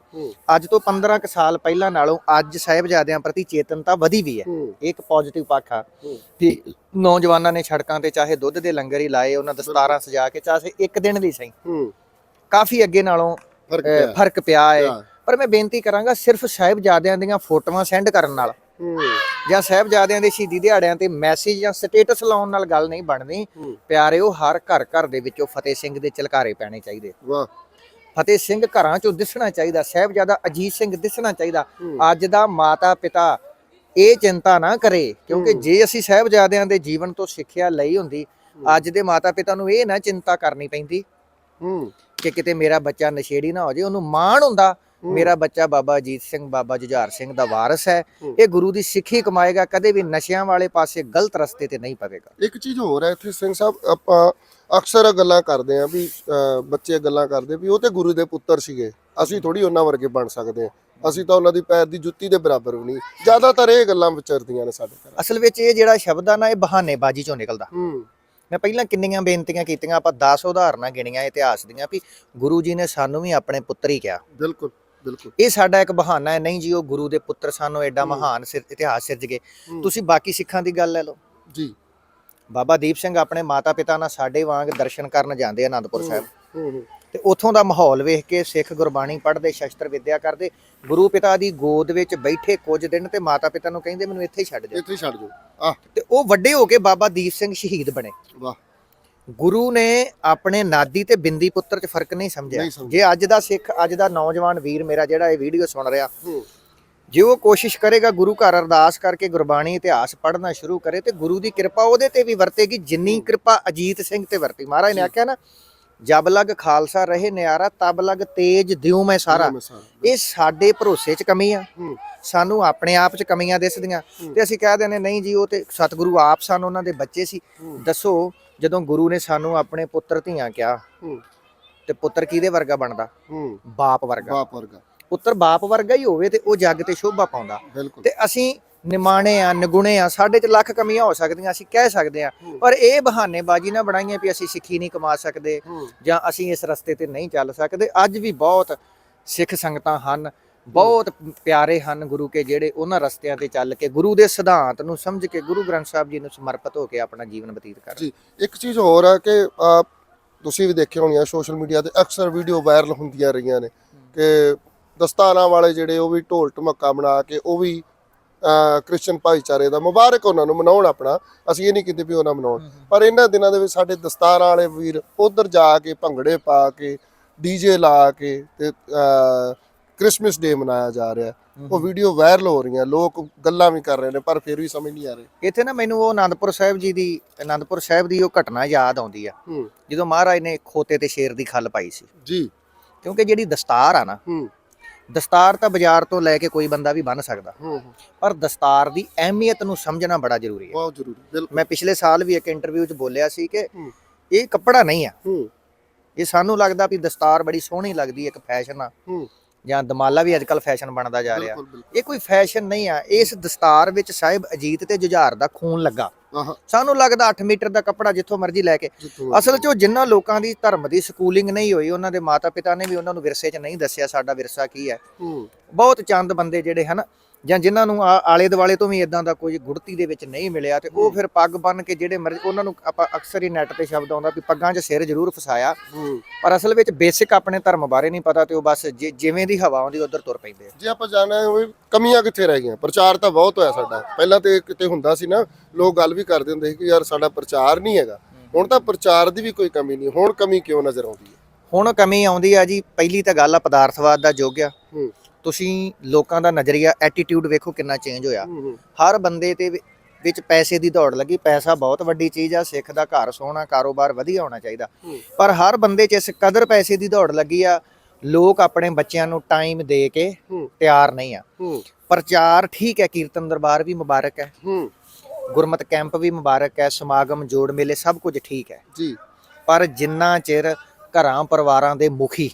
A: ਅੱਜ ਤੋਂ 15 ਕੁ ਸਾਲ ਪਹਿਲਾਂ ਨਾਲੋਂ ਅੱਜ ਸਾਹਿਬਜ਼ਾਦਿਆਂ ਪ੍ਰਤੀ ਚੇਤਨਤਾ ਵਧੀ ਵੀ ਹੈ। ਇੱਕ ਪੋਜ਼ਿਟਿਵ ਪੱਖ ਆ। ਕਿ ਨੌਜਵਾਨਾਂ ਨੇ ਸੜਕਾਂ ਤੇ ਚਾਹੇ ਦੁੱਧ ਦੇ ਲੰਗਰ ਹੀ ਲਾਏ ਉਹਨਾਂ ਦਸਤਾਰਾਂ ਸਜਾ ਕੇ ਚਾਹੇ ਇੱਕ ਦਿਨ ਲਈ ਸਹੀ। ਕਾਫੀ ਅੱਗੇ ਨਾਲੋਂ
B: ਫ਼ਰਕ ਪਿਆ।
A: ਹੈ। ਪਰ ਮੈਂ ਬੇਨਤੀ ਕਰਾਂਗਾ ਸਿਰਫ ਸਾਹਿਬਜ਼ਾਦਿਆਂ ਦੀਆਂ ਫੋਟੋਆਂ ਸੈਂਡ ਕਰਨ ਨਾਲ। ਜਾਂ ਸਾਹਿਬਜ਼ਾਦਿਆਂ ਦੇ ਸ਼ਹੀਦੀ ਦਿਹਾੜਿਆਂ ਤੇ ਮੈਸੇਜ ਜਾਂ ਸਟੇਟਸ ਲਾਉਣ ਨਾਲ ਗੱਲ ਨਹੀਂ ਬਣਨੀ ਪਿਆਰਿਓ ਹਰ ਘਰ ਘਰ ਦੇ ਵਿੱਚੋਂ ਫਤਿਹ ਸਿੰਘ ਦੇ ਚਲਕਾਰੇ ਪੈਣੇ ਚਾਹੀਦੇ।
B: ਵਾਹ।
A: ਫਤਿਹ ਸਿੰਘ ਘਰਾਂ ਚੋਂ ਦਿਸਣਾ ਚਾਹੀਦਾ ਸਾਹਿਬਜ਼ਾਦਾ ਅਜੀਤ ਸਿੰਘ ਦਿਸਣਾ ਚਾਹੀਦਾ। ਅੱਜ ਦਾ ਮਾਤਾ ਪਿਤਾ ਇਹ ਚਿੰਤਾ ਨਾ ਕਰੇ ਕਿਉਂਕਿ। ਜੇ ਅਸੀਂ ਸਾਹਿਬਜ਼ਾਦਿਆਂ ਦੇ ਜੀਵਨ ਤੋਂ ਸਿੱਖਿਆ ਲਈ ਹੁੰਦੀ ਅੱਜ ਦੇ ਮਾਤਾ ਪਿਤਾ ਨੂੰ ਇਹ ਨਾ ਚਿੰਤਾ ਕਰਨੀ ਪੈਂਦੀ
B: ਹੂੰ।
A: ਕਿ ਕਿਤੇ ਮੇਰਾ ਬੱਚਾ ਨਸ਼ੇੜੀ ਨਾ ਹੋ ਜਾਏ ਉਹਨੂੰ ਮਾਣ ਹੁੰਦਾ। ਮੇਰਾ ਬੱਚਾ ਬਾਬਾ ਅਜੀਤ ਸਿੰਘ ਬਾਬਾ ਜੁਝਾਰ ਸਿੰਘ ਦਾ ਵਾਰਿਸ ਹੈ। ਇਹ ਗੁਰੂ ਦੀ ਸਿੱਖੀ ਕਮਾਏਗਾ ਕਦੇ ਵੀ ਨਸ਼ਿਆਂ ਵਾਲੇ ਪਾਸੇ ਗਲਤ ਰਸਤੇ ਤੇ ਨਹੀਂ ਪਵੇਗਾ।
B: ਇੱਕ ਚੀਜ਼ ਹੋਰ ਹੈ ਇੱਥੇ ਸਿੰਘ ਸਾਹਿਬ ਆਪਾਂ ਅਕਸਰ ਗੱਲਾਂ ਕਰਦੇ ਆ ਵੀ ਬੱਚੇ ਗੱਲਾਂ ਕਰਦੇ ਵੀ ਉਹ ਤੇ ਗੁਰੂ ਦੇ ਪੁੱਤਰ ਸੀਗੇ। ਅਸੀਂ ਥੋੜੀ ਉਹਨਾਂ ਵਰਗੇ ਬਣ ਸਕਦੇ ਆ ਅਸੀਂ ਤਾਂ ਉਹਨਾਂ ਦੀ ਪੈਰ ਦੀ ਜੁੱਤੀ ਦੇ ਬਰਾਬਰ ਵੀ ਨਹੀਂ। ਜ਼ਿਆਦਾਤਰ ਇਹ ਗੱਲਾਂ ਵਿਚਰਦੀਆਂ ਨੇ ਸਾਡੇ ਘਰ।
A: ਅਸਲ ਵਿੱਚ ਇਹ ਜਿਹੜਾ ਸ਼ਬਦ ਆ ਨਾ ਇਹ ਬਹਾਨੇਬਾਜ਼ੀ ਚੋਂ ਨਿਕਲਦਾ।
B: ਹੂੰ।
A: ਮੈਂ ਪਹਿਲਾਂ ਕਿੰਨੀਆਂ ਬੇਨਤੀਆਂ ਕੀਤੀਆਂ ਆਪਾਂ 10 ਉਦਾਹਰਨਾਂ ਗਿਣੀਆਂ ਇਤਿਹਾਸ ਦੀਆਂ ਵੀ ਗੁਰੂ ਜੀ ਨੇ ਸਾਨੂੰ ਵੀ ਆਪਣੇ ਪੁੱਤਰ ਹੀ ਕਿਹਾ।
B: ਬਿਲਕੁਲ।
A: ਇਹ ਸਾਡਾ ਇੱਕ ਬਹਾਨਾ ਹੈ। ਨਹੀਂ ਜੀ ਉਹ ਗੁਰੂ ਦੇ ਪੁੱਤਰ ਸਾਨੂੰ ਐਡਾ
B: ਹੂੰ।
A: ਮਹਾਨ ਇਤਿਹਾਸ ਸਿਰਜ ਗਏ। ਤੁਸੀਂ ਬਾਕੀ ਸਿੱਖਾਂ ਦੀ ਗੱਲ ਲੈ ਲਓ।
B: ਜੀ।
A: ਬਾਬਾ ਦੀਪ ਸਿੰਘ ਆਪਣੇ ਮਾਤਾ ਪਿਤਾ ਨਾਲ ਸਾਡੇ ਵਾਂਗ ਦਰਸ਼ਨ ਕਰਨ ਜਾਂਦੇ ਆਨੰਦਪੁਰ ਸਾਹਿਬ। ਤੇ ਉੱਥੋਂ ਦਾ ਮਾਹੌਲ ਵੇਖ ਕੇ ਸਿੱਖ ਗੁਰਬਾਣੀ ਪੜ੍ਹਦੇ ਸ਼ਸਤਰ ਵਿਦਿਆ ਕਰਦੇ ਗੁਰੂ ਪਿਤਾ ਦੀ ਗੋਦ ਵਿੱਚ ਬੈਠੇ ਕੁਝ ਦਿਨ ਤੇ ਮਾਤਾ ਪਿਤਾ ਨੂੰ ਕਹਿੰਦੇ ਮੈਨੂੰ ਇੱਥੇ ਹੀ ਛੱਡ ਜਾ
B: ਇੱਥੇ ਛੱਡ ਜਾਓ। ਆਹ।
A: ਤੇ ਉਹ ਵੱਡੇ ਹੋ ਕੇ ਬਾਬਾ ਦੀਪ ਸਿੰਘ ਸ਼ਹੀਦ ਬਣੇ।
B: ਵਾਹ।
A: ਗੁਰੂ ਨੇ ਆਪਣੇ ਨਾਦੀ ਤੇ ਬਿੰਦੀ ਪੁੱਤਰ 'ਚ ਫ਼ਰਕ ਨਹੀਂ ਸਮਝਿਆ। ਜੇ ਅੱਜ ਦਾ ਸਿੱਖ ਅੱਜ ਦਾ ਨੌਜਵਾਨ ਵੀਰ ਮੇਰਾ ਜਿਹੜਾ ਇਹ ਵੀਡੀਓ ਸੁਣ ਰਿਹਾ ਜੇ ਉਹ ਕੋਸ਼ਿਸ਼ ਕਰੇਗਾ ਗੁਰੂ ਘਰ ਅਰਦਾਸ ਕਰਕੇ ਗੁਰਬਾਣੀ ਇਤਿਹਾਸ ਪੜ੍ਹਨਾ ਸ਼ੁਰੂ ਕਰੇ ਤੇ ਗੁਰੂ ਦੀ ਕਿਰਪਾ ਉਹਦੇ ਤੇ ਵੀ ਵਰਤੇਗੀ ਜਿੰਨੀ ਕਿਰਪਾ ਅਜੀਤ ਸਿੰਘ ਤੇ ਵਰਤੀ। ਮਹਾਰਾਜ ਨੇ ਆਖਿਆ ਨਾ ਜਬ ਲਗ ਖਾਲਸਾ ਰਹੇ ਨਿਆਰਾ ਤਬ ਲਗ ਤੇਜ ਦਿਉ ਮੈਂ ਸਾਰਾ। ਇਹ ਸਾਡੇ ਭਰੋਸੇ 'ਚ ਕਮੀ ਆ। ਸਾਨੂੰ ਆਪਣੇ ਆਪ 'ਚ ਕਮੀਆਂ ਦਿਸਦੀਆਂ। ਤੇ ਅਸੀਂ ਕਹਿ ਦਿੰਦੇ ਨਹੀਂ ਜੀ ਉਹ ਤੇ ਸਤਿਗੁਰੂ ਆਪ ਸਨ ਉਹਨਾਂ ਦੇ ਬੱਚੇ ਸੀ। ਦੱਸੋ ਜਦੋਂ ਗੁਰੂ ਨੇ ਸਾਨੂੰ ਆਪਣੇ ਪੁੱਤਰ ਧੀਆਂ ਕਿਹਾ ਤੇ ਪੁੱਤਰ ਕਿਹਦੇ ਵਰਗਾ ਬਣਦਾ? ਬਾਪ ਵਰਗਾ।
B: ਬਾਪ ਵਰਗਾ।
A: ਪੁੱਤਰ ਬਾਪ ਵਰਗਾ ਹੀ ਹੋਵੇ ਤੇ ਉਹ ਜੱਗ ਤੇ ਸ਼ੋਭਾ ਪਾਉਂਦਾ। ਤੇ ਅਸੀਂ ਨਿਮਾਣੇ ਆ ਨਿਗੁਣੇ ਆ ਸਾਡੇ ਚ ਲੱਖ ਕਮੀਆਂ ਹੋ ਸਕਦੀਆਂ ਅਸੀਂ ਕਹਿ ਸਕਦੇ ਆ। ਪਰ ਇਹ ਬਹਾਨੇਬਾਜ਼ੀ ਨਾ ਬਣਾਈਆਂ ਵੀ ਅਸੀਂ ਸਿੱਖੀ ਨਹੀਂ ਕਮਾ ਸਕਦੇ ਜਾਂ ਅਸੀਂ ਇਸ ਰਸਤੇ ਤੇ ਨਹੀਂ ਚੱਲ ਸਕਦੇ। ਅੱਜ ਵੀ ਬਹੁਤ ਸਿੱਖ ਸੰਗਤਾਂ ਹਨ ਬਹੁਤ ਪਿਆਰੇ ਹਨ ਗੁਰੂ ਕੇ ਜਿਹੜੇ ਉਹਨਾਂ ਰਸਤਿਆਂ ਤੇ ਚੱਲ ਕੇ ਗੁਰੂ ਦੇ ਸਿਧਾਂਤ ਨੂੰ ਸਮਝ ਕੇ ਗੁਰੂ ਗ੍ਰੰਥ ਸਾਹਿਬ ਜੀ ਨੂੰ ਸਮਰਪਿਤ ਹੋ ਕੇ ਆਪਣਾ ਜੀਵਨ ਬਤੀਤ ਕਰ
B: ਜੀ ਇੱਕ ਚੀਜ਼ ਹੋਰ ਹੈ ਕਿ ਤੁਸੀਂ ਵੀ ਦੇਖਿਆ ਹੋਣੀਆਂ ਸੋਸ਼ਲ ਮੀਡੀਆ ਤੇ ਅਕਸਰ ਵੀਡੀਓ ਵਾਇਰਲ ਹੁੰਦੀਆਂ ਰਹੀਆਂ ਨੇ ਕਿ ਦਸਤਾਨਾ ਵਾਲੇ ਜਿਹੜੇ ਉਹ ਵੀ ਢੋਲ ਢਮੱਕਾ ਬਣਾ ਕੇ ਉਹ ਵੀ ਅਹ, ਕ੍ਰਿਸਚਨ ਭਾਈਚਾਰੇ ਦਾ ਮੁਬਾਰਕ ਉਹਨਾਂ ਨੂੰ ਮਨਾਉਣ ਆਪਣਾ। ਅਸੀਂ ਇਹ ਨਹੀਂ ਕਿਤੇ ਵੀ ਉਹਨਾਂ ਮਨਾਉਣ। ਪਰ ਇਹਨਾਂ ਦਿਨਾਂ ਦੇ ਵਿੱਚ ਸਾਡੇ ਦਸਤਾਰਾਂ ਵਾਲੇ ਵੀਰ ਉਧਰ ਜਾ ਕੇ ਭੰਗੜੇ ਪਾ ਕੇ ਡੀਜੇ ਲਾ ਕੇ ਤੇ ਕ੍ਰਿਸਮਸ ਡੇ ਮਨਾਇਆ ਜਾ ਰਿਹਾ ਉਹ ਵੀਡੀਓ ਵਾਇਰਲ ਹੋ ਰਹੀਆਂ ਲੋਕ ਗੱਲਾਂ ਵੀ ਕਰ ਰਹੇ ਨੇ ਪਰ ਫਿਰ ਵੀ ਸਮਝ ਨਹੀਂ ਆ ਰਹੀ।
A: ਇੱਥੇ ਨਾ ਮੈਨੂੰ ਉਹ ਆਨੰਦਪੁਰ ਸਾਹਿਬ ਜੀ ਦੀ ਆਨੰਦਪੁਰ ਸਾਹਿਬ ਦੀ ਉਹ ਘਟਨਾ ਯਾਦ ਆਉਂਦੀ ਆ। ਜਦੋਂ ਮਹਾਰਾਜ ਨੇ ਖੋਤੇ ਤੇ ਸ਼ੇਰ ਦੀ ਖੱਲ ਪਾਈ ਸੀ।
B: ਜੀ।
A: ਕਿਉਂਕਿ ਜਿਹੜੀ ਦਸਤਾਰ ਆ ਨਾ ਦਸਤਾਰ ਤਾਂ ਬਾਜ਼ਾਰ ਤੋਂ ਲੈ ਕੇ ਕੋਈ ਬੰਦਾ ਵੀ ਬੰਨ ਸਕਦਾ। ਪਰ ਦਸਤਾਰ ਦੀ ਅਹਿਮੀਅਤ ਨੂੰ ਸਮਝਣਾ ਬੜਾ ਜ਼ਰੂਰੀ ਹੈ
B: ਬਹੁਤ ਜ਼ਰੂਰੀ ਬਿਲਕੁਲ।
A: ਮੈਂ ਪਿਛਲੇ ਸਾਲ ਵੀ ਇੱਕ ਇੰਟਰਵਿਊ 'ਚ ਬੋਲਿਆ ਸੀ ਕਿ। ਇਹ ਕੱਪੜਾ ਨਹੀਂ ਆ। ਇਹ ਸਾਨੂੰ ਲੱਗਦਾ ਵੀ ਦਸਤਾਰ ਬੜੀ ਸੋਹਣੀ ਲੱਗਦੀ ਇੱਕ ਫੈਸ਼ਨ ਆ। ਜਾਂ ਦਮਾਲਾ ਵੀ ਅੱਜਕੱਲ ਫੈਸ਼ਨ ਬਣਦਾ ਜਾ ਰਿਹਾ। ਇਹ ਕੋਈ ਫੈਸ਼ਨ ਨਹੀਂ ਆ। ਇਸ ਦਸਤਾਰ ਵਿੱਚ ਸਾਹਿਬ ਅਜੀਤ ਤੇ ਜੁਝਾਰ ਦਾ ਖੂਨ ਲੱਗਾ। ਸਾਨੂੰ ਲੱਗਦਾ 8 ਮੀਟਰ ਦਾ ਕੱਪੜਾ ਜਿੱਥੋਂ ਮਰਜ਼ੀ ਲੈ ਕੇ। ਅਸਲ 'ਚ ਉਹ ਜਿਨ੍ਹਾਂ ਲੋਕਾਂ ਦੀ ਧਰਮ ਦੀ ਸਕੂਲਿੰਗ ਨਹੀਂ ਹੋਈ ਉਹਨਾਂ ਦੇ ਮਾਤਾ-ਪਿਤਾ ਨੇ ਵੀ ਉਹਨਾਂ ਨੂੰ ਵਿਰਸੇ 'ਚ ਨਹੀਂ ਦੱਸਿਆ ਸਾਡਾ ਵਿਰਸਾ ਕੀ ਹੂੰ। ਬਹੁਤ ਚੰਦ ਬੰਦੇ ਜਿਹੜੇ ਹਨ ਜਾਂ ਜਿਨ੍ਹਾਂ ਨੂੰ ਆ- ਆਲੇ ਦੁਆਲੇ ਤੋਂ ਵੀ ਇਦਾਂ ਦਾ ਕੋਈ ਗੁੜਤੀ ਦੇ ਵਿੱਚ ਨਹੀਂ ਮਿਲਿਆ ਤੇ ਉਹ ਫਿਰ ਪੱਗ ਬੰਨ ਕੇ ਜਿਹੜੇ ਮਰਜ਼ੀ ਉਹਨਾਂ ਨੂੰ ਆਪਾਂ ਅਕਸਰ ਹੀ ਨੈਟ ਤੇ ਸ਼ਬਦ ਆਉਂਦਾ ਵੀ ਪੱਗਾਂ 'ਚ ਸਿਰ ਜ਼ਰੂਰ ਫਸਾਇਆ।
B: ਹੂੰ।
A: ਪਰ ਅਸਲ ਵਿੱਚ ਬੇਸਿਕ ਆਪਣੇ ਧਰਮ ਬਾਰੇ ਨਹੀਂ ਪਤਾ ਤੇ ਉਹ ਬਸ ਜਿ- ਜਿਵੇਂ ਦੀ ਹਵਾ ਆਉਂਦੀ ਉਧਰ ਤੁਰ ਪੈਂਦੇ ਆ।
B: ਜੇ ਆਪਾਂ ਜਾਣਾ ਹੋਵੇ ਕਮੀਆਂ ਕਿੱਥੇ ਰਹਿ ਗਈਆਂ? ਪ੍ਰਚਾਰ ਤਾਂ ਬਹੁਤ ਹੋਇਆ ਸਾਡਾ। ਪਹਿਲਾਂ ਤੇ ਕਿਤੇ ਹੁੰਦਾ ਸੀ ਨਾ ਲੋਕ ਗੱਲ ਵੀ ਕਰਦੇ ਹੁੰਦੇ ਸੀ ਕਿ ਯਾਰ ਸਾਡਾ ਪ੍ਰਚਾਰ ਨਹੀਂ ਹੈਗਾ। ਹੁਣ ਤਾਂ ਪ੍ਰਚਾਰ ਦੀ ਵੀ ਕੋਈ ਕਮੀ ਨਹੀਂ। ਹੁਣ ਕਮੀ ਕਿਉਂ ਨਜ਼ਰ ਆਉਂਦੀ ਹੈ?
A: ਹੁਣ ਕਮੀ ਆਉਂਦੀ ਆ ਜੀ ਪਹਿਲੀ ਤਾਂ ਗੱਲ ਆ ਪਦਾਰਥਵਾਦ ਦਾ ਯੁੱਗ ਆ।
B: ਹੂੰ।
A: ਤੁਸੀਂ ਲੋਕਾਂ ਦਾ ਨਜ਼ਰੀਆ ਐਟੀਟਿਊਡ ਵੇਖੋ ਕਿੰਨਾ ਚੇਂਜ ਹੋਇਆ। ਹਰ ਬੰਦੇ ਤੇ ਵਿੱਚ ਪੈਸੇ ਦੀ ਦੌੜ ਲੱਗੀ ਪੈਸਾ ਬਹੁਤ ਵੱਡੀ ਚੀਜ਼ ਆ ਸਿੱਖ ਦਾ ਘਰ ਸੋਹਣਾ ਕਾਰੋਬਾਰ ਵਧੀਆ ਹੋਣਾ ਚਾਹੀਦਾ। ਪਰ ਹਰ ਬੰਦੇ 'ਚ ਇਸ ਕਦਰ ਪੈਸੇ ਦੀ ਦੌੜ ਲੱਗੀ ਆ ਲੋਕ ਆਪਣੇ ਬੱਚਿਆਂ ਨੂੰ ਟਾਈਮ ਦੇ ਕੇ ਤਿਆਰ ਨਹੀਂ ਆ। ਪ੍ਰਚਾਰ ਠੀਕ ਹੈ ਕੀਰਤਨ ਦਰਬਾਰ ਵੀ ਮੁਬਾਰਕ ਹੈ। ਗੁਰਮਤ ਕੈਂਪ ਵੀ ਮੁਬਾਰਕ ਹੈ ਸਮਾਗਮ ਜੋੜ ਮੇਲੇ ਸਭ ਕੁਝ ਠੀਕ ਹੈ।
B: ਜੀ।
A: ਪਰ ਜਿੰਨਾ ਚਿਰ ਘਰਾਂ ਪਰਿਵਾਰਾਂ ਦੇ ਮੁਖੀ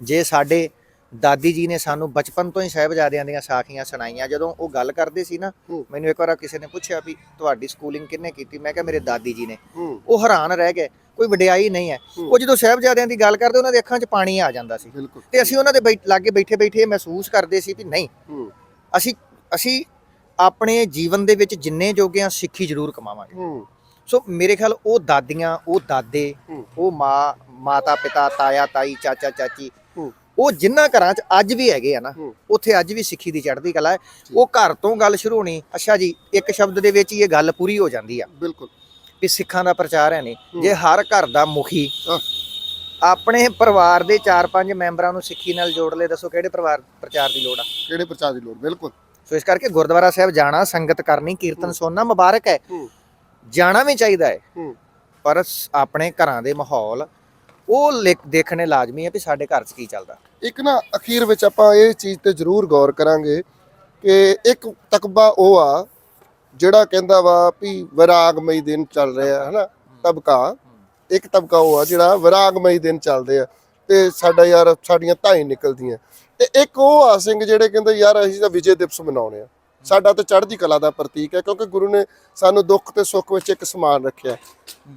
A: ਜੇ ਸਾਡੇ ਦਾਦੀ ਜੀ ਨੇ ਸਾਨੂੰ ਬਚਪਨ ਤੋਂ ਹੀ ਸਾਹਿਬਜ਼ਾਦਿਆਂ ਦੀਆਂ ਸਾਖੀਆਂ ਸੁਣਾਈਆਂ। ਜਦੋਂ ਉਹ ਗੱਲ ਕਰਦੇ ਸੀ ਨਾ। ਮੈਨੂੰ ਇੱਕ ਵਾਰ ਕਿਸੇ ਨੇ ਪੁੱਛਿਆ ਵੀ ਤੁਹਾਡੀ ਸਕੂਲਿੰਗ ਕਿੰਨੇ ਕੀਤੀ? ਮੈਂ ਕਿਹਾ ਮੇਰੇ ਦਾਦੀ ਜੀ ਨੇ। ਉਹ ਹੈਰਾਨ ਰਹਿ ਗਏ ਕੋਈ ਵਡਿਆਈ ਨਹੀਂ ਹੈ। ਉਹ ਜਦੋਂ ਸਾਹਿਬਜ਼ਾਦਿਆਂ ਦੀ ਗੱਲ ਕਰਦੇ ਉਹਨਾਂ ਦੇ ਅੱਖਾਂ 'ਚ ਪਾਣੀ ਆ ਜਾਂਦਾ ਸੀ। ਤੇ ਅਸੀਂ ਉਹਨਾਂ ਦੇ ਲਾਗੇ ਬੈਠੇ ਬੈਠੇ ਮਹਿਸੂਸ ਕਰਦੇ ਸੀ ਵੀ ਨਹੀਂ। ਅਸੀਂ ਅਸੀਂ ਆਪਣੇ ਜੀਵਨ ਦੇ ਵਿੱਚ ਜਿੰਨੇ ਜੋਗੇ ਹਾਂ ਸਿੱਖੀ ਜ਼ਰੂਰ ਕਮਾਵਾਂਗੇ। ਸੋ ਮੇਰੇ ਖਿਆਲ ਉਹ ਦਾਦੀਆਂ ਉਹ ਦਾਦੇ। ਉਹ ਮਾਂ ਮਾਤਾ ਪਿਤਾ ਤਾਇਆ ਤਾਈ ਚਾਚਾ ਚਾਚੀ ਉਹ ਜਿਨ੍ਹਾਂ ਘਰਾਂ 'ਚ ਅੱਜ ਵੀ ਹੈਗੇ ਆ ਨਾ ਉੱਥੇ ਅੱਜ ਵੀ ਸਿੱਖੀ ਦੀ ਚੜ੍ਹਦੀ ਕਲਾ ਹੈ। ਉਹ ਘਰ ਤੋਂ ਗੱਲ ਸ਼ੁਰੂ ਹੋਣੀ ਅੱਛਾ ਜੀ ਇੱਕ ਸ਼ਬਦ ਦੇ ਵਿੱਚ ਇਹ ਗੱਲ ਪੂਰੀ ਹੋ ਜਾਂਦੀ ਆ।
B: ਬਿਲਕੁਲ।
A: ਵੀ ਸਿੱਖਾਂ ਦਾ ਪ੍ਰਚਾਰ ਹੈ ਨਹੀਂ। ਜੇ ਹਰ ਘਰ ਦਾ ਮੁਖੀ ਆਪਣੇ ਪਰਿਵਾਰ ਦੇ 4-5 ਮੈਂਬਰਾਂ ਨੂੰ ਸਿੱਖੀ ਨਾਲ ਜੋੜ ਲੇ ਦੱਸੋ ਕਿਹੜੇ ਪਰਿਵਾਰ ਪ੍ਰਚਾਰ ਦੀ ਲੋੜ ਆ?
B: ਕਿਹੜੇ ਪ੍ਰਚਾਰ ਦੀ ਲੋੜ? ਬਿਲਕੁਲ।
A: ਸੋ ਇਸ ਕਰਕੇ ਗੁਰਦੁਆਰਾ ਸਾਹਿਬ ਜਾਣਾ ਸੰਗਤ ਕਰਨੀ ਕੀਰਤਨ ਸੁਣਨਾ ਮੁਬਾਰਕ ਹੈ। ਜਾਣਾ ਵੀ ਚਾਹੀਦਾ ਹੈ। ਪਰ ਆਪਣੇ ਘਰਾਂ ਦੇ ਮਾਹੌਲ ਉਹ ਲਿਖ- ਦੇਖਣੇ ਲਾਜ਼ਮੀ ਹੈ ਵੀ ਸਾਡੇ ਘਰ 'ਚ ਕੀ ਚੱਲਦਾ।
B: ਇੱਕ ਨਾ ਅਖੀਰ ਵਿੱਚ ਆਪਾਂ ਇਹ ਚੀਜ਼ ਤੇ ਜ਼ਰੂਰ ਗੌਰ ਕਰਾਂਗੇ ਕਿ ਇੱਕ ਤਕਬਾ ਉਹ ਆ ਜਿਹੜਾ ਕਹਿੰਦਾ ਵਾ ਵੀ ਵਿਰਾਗਮਈ ਦਿਨ ਚੱਲ ਰਿਹਾ ਹੈ ਹਨਾ? ਤਬਕਾ। ਇੱਕ ਤਬਕਾ ਉਹ ਆ ਜਿਹੜਾ ਵਿਰਾਗਮਈ ਦਿਨ ਚੱਲਦੇ ਆ ਤੇ ਸਾਡਾ ਯਾਰ ਸਾਡੀਆਂ ਧਾਈ ਨਿਕਲਦੀਆਂ। ਤੇ ਇੱਕ ਉਹ ਆ ਸਿੰਘ ਜਿਹੜੇ ਕਹਿੰਦੇ ਯਾਰ ਅਸੀਂ ਤਾਂ ਵਿਜੇ ਦਿਵਸ ਮਨਾਉਣੇ ਆ। ਸਾਡਾ ਤਾਂ ਚੜ੍ਹਦੀ ਕਲਾ ਦਾ ਪ੍ਰਤੀਕ ਹੈ ਕਿਉਂਕਿ ਗੁਰੂ ਨੇ ਸਾਨੂੰ ਦੁੱਖ ਤੇ ਸੁੱਖ ਵਿੱਚ ਇੱਕ ਸਮਾਨ ਰੱਖਿਆ।